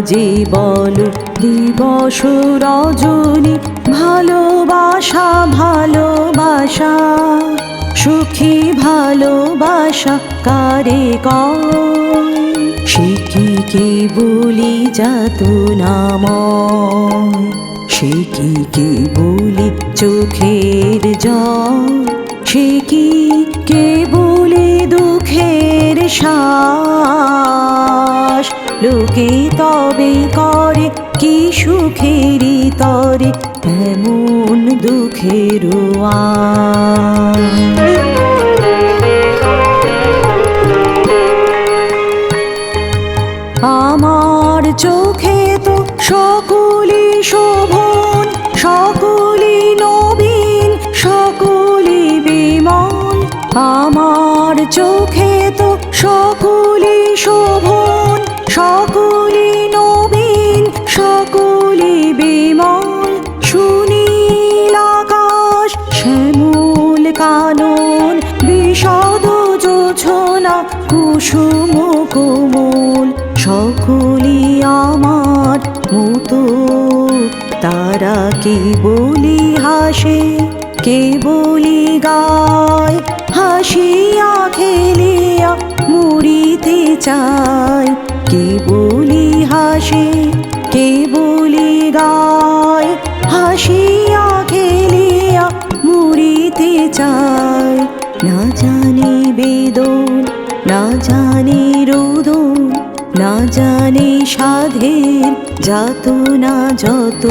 যে বলো দিবস রজনী, ভালোবাসা ভালোবাসা। সুখী, ভালোবাসা, কারে কয়? সে কি কে বলি যাত নাময়? সে কি কে বলি চোখের জল সে কি বলি দুঃখের শ্বাস লোকে তবে করে, কি সুখেরই তরে, এমন দুঃখের আমার চোখে তো সকলি শোভন সকলি নবীন সকলি বিমল। আমার চোখে তো সকলি শোভন। কুসুম কোমল সকলি আমার মতো। তারা কে বলি হাসে, কে বলি গায়? হাসিয়া খেলিয়া মুড়িতে চায়। কে বলি হাসে, কে বলি গায়? হাসিয়া খেলিয়া মুড়িতে চায়। না জানি বেদন না জানি রোদন না জানি সাধের যাত না যত।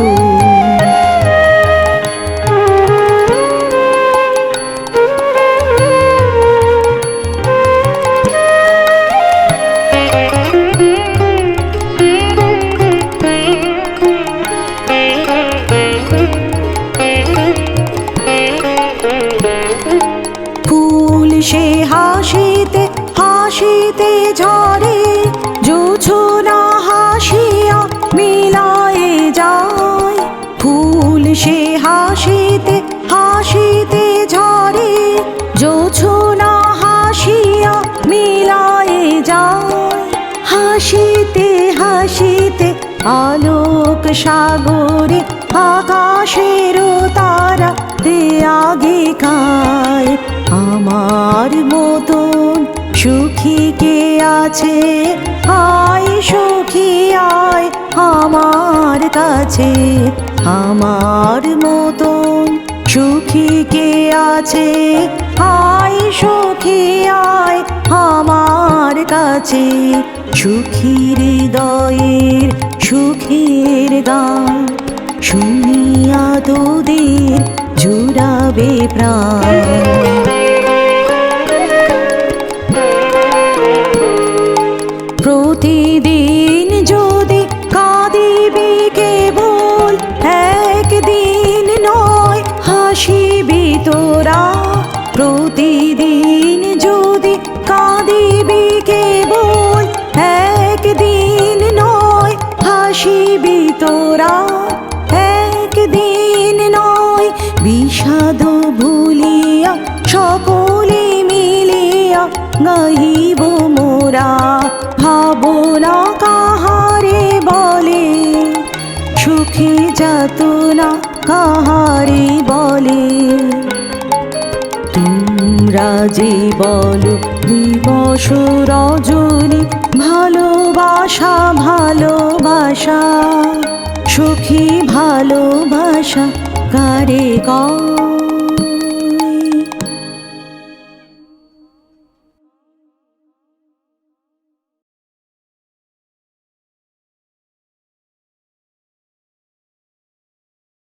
হাসিতে হাসিতে, আলোক সাগরে, আকাশের তারা তে আগে খায় আমার মতন সুখী কে আছে? আয় সুখী, আয় আমার কাছে, আমার মতন সুখী কে আছে? আয় সুখী, আয় আমার কাছে। সুখী হৃদয়ের সুখের দান শুনিয়া তোদের জুড়াবে প্রাণ। গাইব মোরা ভাবনা কাহারে বলে। সুখী যাতনা কাহারে বলে। তোমরা যে বলো, দিবস রজনী, ভালোবাসা ভালোবাসা। সুখী ভালোবাসা, কারে কর